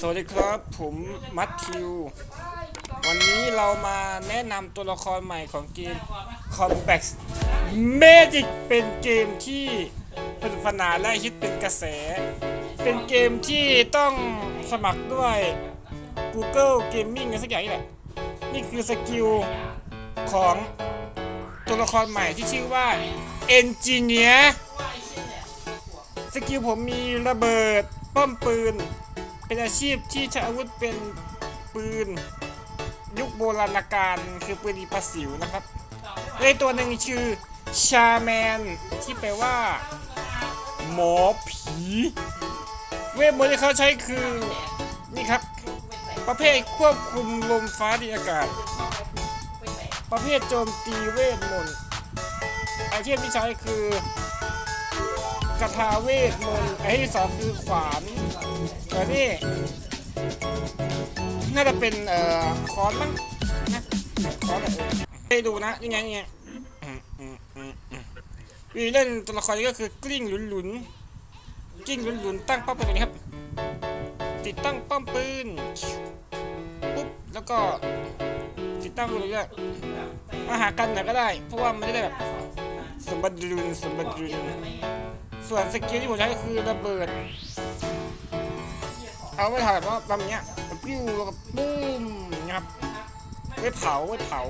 สวัสดีครับผมมัทธิว วันนี้เรามาแนะนำตัวละครใหม่ของเกม Combat Magic เป็นเกมที่สนุกสนานและฮิตเป็นกระแส เป็นเกมที่ต้องสมัครด้วย Google Gaming อะไรสักอย่างนี่แหละ นี่คือสกิลของตัวละครใหม่ที่ชื่อว่า Engineer สกิลผมมีระเบิดป้อมปืน เป็นอาชีพที่ใช้อาวุธเป็นปืนยุคโบราณกาลคือปืนอีปะสิวนะครับเลขตัวหนึ่งชื่อชาแมนที่แปลว่า หมอผี เวทมนต์ที่เขาใช้คือ นี่ครับ ประเภทควบคุมลมฟ้าดินอากาศ ประเภทโจมตีเวทมนต์อาชีพที่ใช้คือ คาถาเวทมนต์ไอ้ที่สองคือขวานตัวนี้น่าจะเป็นเอ่อคอนมั้งนะคอนไรให้ดูนะยังไงยังไงวิธีเล่นตัวละครนี้ก็คือกลิ้งหลุนหลุนกลิ้งหลุนหลุนตั้งป้อมปืนนี้ครับ ติดตั้งป้อมปืนปุ๊บแล้วก็ติดตั้งปืนเรื่อยมาหากันไหนก็ได้ เพราะว่ามันจะได้แบบสมบัติรุนสมบัติรุน ส่วนสกิลที่ผมใช้คือระเบิด เอาไว้ถ่ายว่าแบบเนี้ยปิ้วแล้วก็ปุ้มนะครับไว้เผาไว้เผา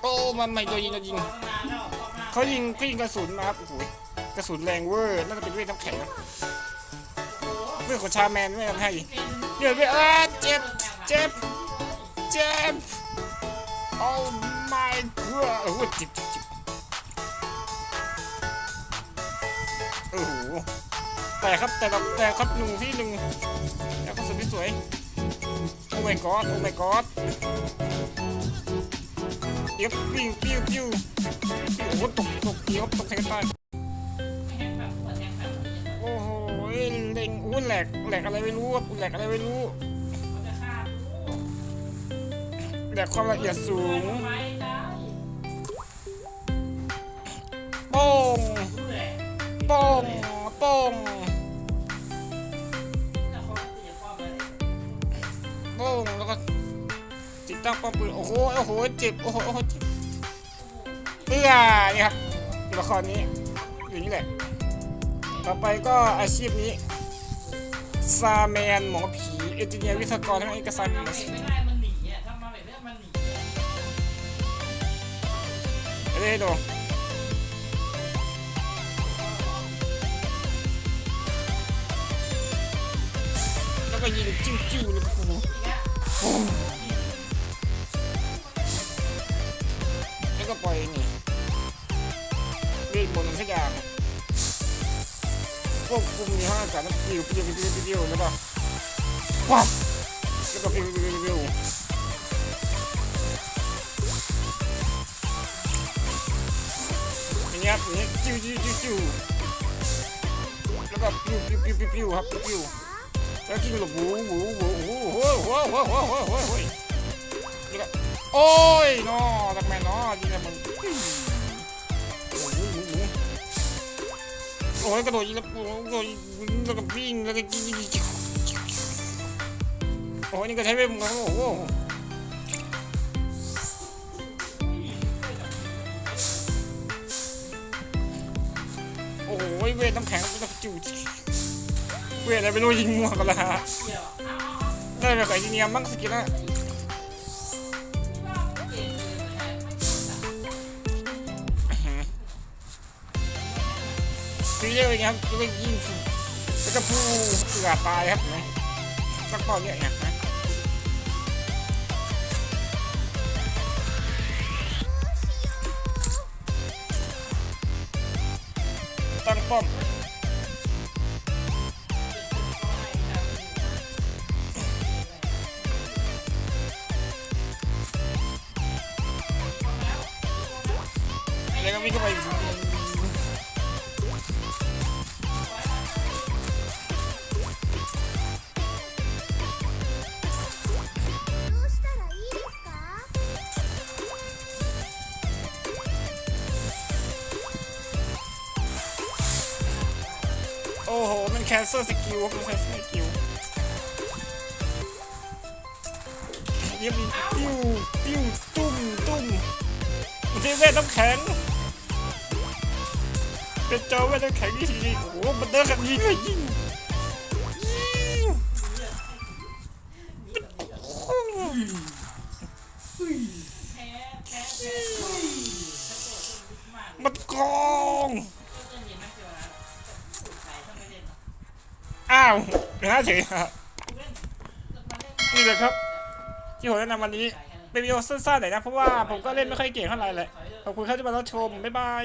โอ้มันไม่โดนยิงโดนยิงเขายิงเขายิงกระสุนมาครับโอ้โหกระสุนแรงเวอร์น่าจะเป็นเวทน้ำแข็งนะเวทของชาแมนไม่ทำให้เดี๋ยวไปเออเจ็บเจ็บเจ็บโอ้ my god โอ้โหเจ็บเจ็บ แต่ครับแต่เราแต่ครับหนึ่งที่หนึ่งแล้วก็สวยสวยโอ้ my god โอ้ my god เดี๋ยวปิ้วปิ้วปิ้วโอ้โหตกตกเดี๋ยวตกใส่กันไปโอ้โหเล็งโอ้แหลกแหลกอะไรไม่รู้แหลกอะไรไม่รู้แหลกความละเอียดสูงโป้งโป้ง โป้งโป้งแล้วก็ติดตั้งป้อมปืนโอ้โหโอ้โหเจ็บโอ้โหโอ้โหเจ็บเอื้อนี่ครับตัวละครนี้อยู่นี่แหละ ต่อไปก็อาชีพนี้ซาแมนหมอผีเอนจิเนียร์วิศวกรทั้งเอกสารไม่ได้มันหนีอะถ้ามาแบบนี้มันหนีไม่ได้ให้ดู ก็ยิงจิ้วจิ้วเลยโอ้โหแล้วก็ปล่อยนี่เวทมนต์สักอย่างควบคุมในห้ากาศแล้วปิวปิวปิวปิวปิวแล้วก็วับแล้วก็ปิวปิวปิวปิวอย่างเงี้ยอย่างเงี้ยจิ้วจิ้วจิ้วแล้วก็ปิวปิวปิวปิวปิวครับปิว ปิวแล้วกินแบบหูหูหูหูหูหูหูหูหูหูหูแล้วก็โอ้ยนอตักแมนนอยิงกันมึงโอ้ยหมูหมูโอ้ยกระโดดยิงแล้วโอ้ยกระโดดยิงแล้วก็วิ่งแล้วก็ยิงโอ้ยนี่ก็ใช้เวทมึงโอ้โหโอ้ยเวทน้ำแข็งแล้วก็จู่ เวทอะไรไม่รู้ยิงมั่วกันละฮะได้ไปไข่จีเนียมบ้างสกิลนะคือเรียกอะเงี้ยครับเรียกยิงแล้วก็ผู้เสือตายครับนไหมสักเป้าเนี่ยนะนะตั้งป้อม วิ่งไปโอ้โห มันแคนเซอร์สกิลมันแคนเซอร์สกิลยังมีติ้วติ้วตุ้มตุ้มมันจะเวทน้องแข็ง เป็นจ้าเวทน้ำแข็งที่ดีโอ้โหมันเดินกันยิงเลยยิงยิงมันกองอ้าวนะเฉยนี่เลยครับ ที่ผมแนะนำวันนี้เป็นวิดีโอสั้นๆหน่อยนะ เพราะว่าผมก็เล่นไม่ค่อยเก่งเท่าไหร่แหละขอบคุณครับที่มารับชม บ๊ายบาย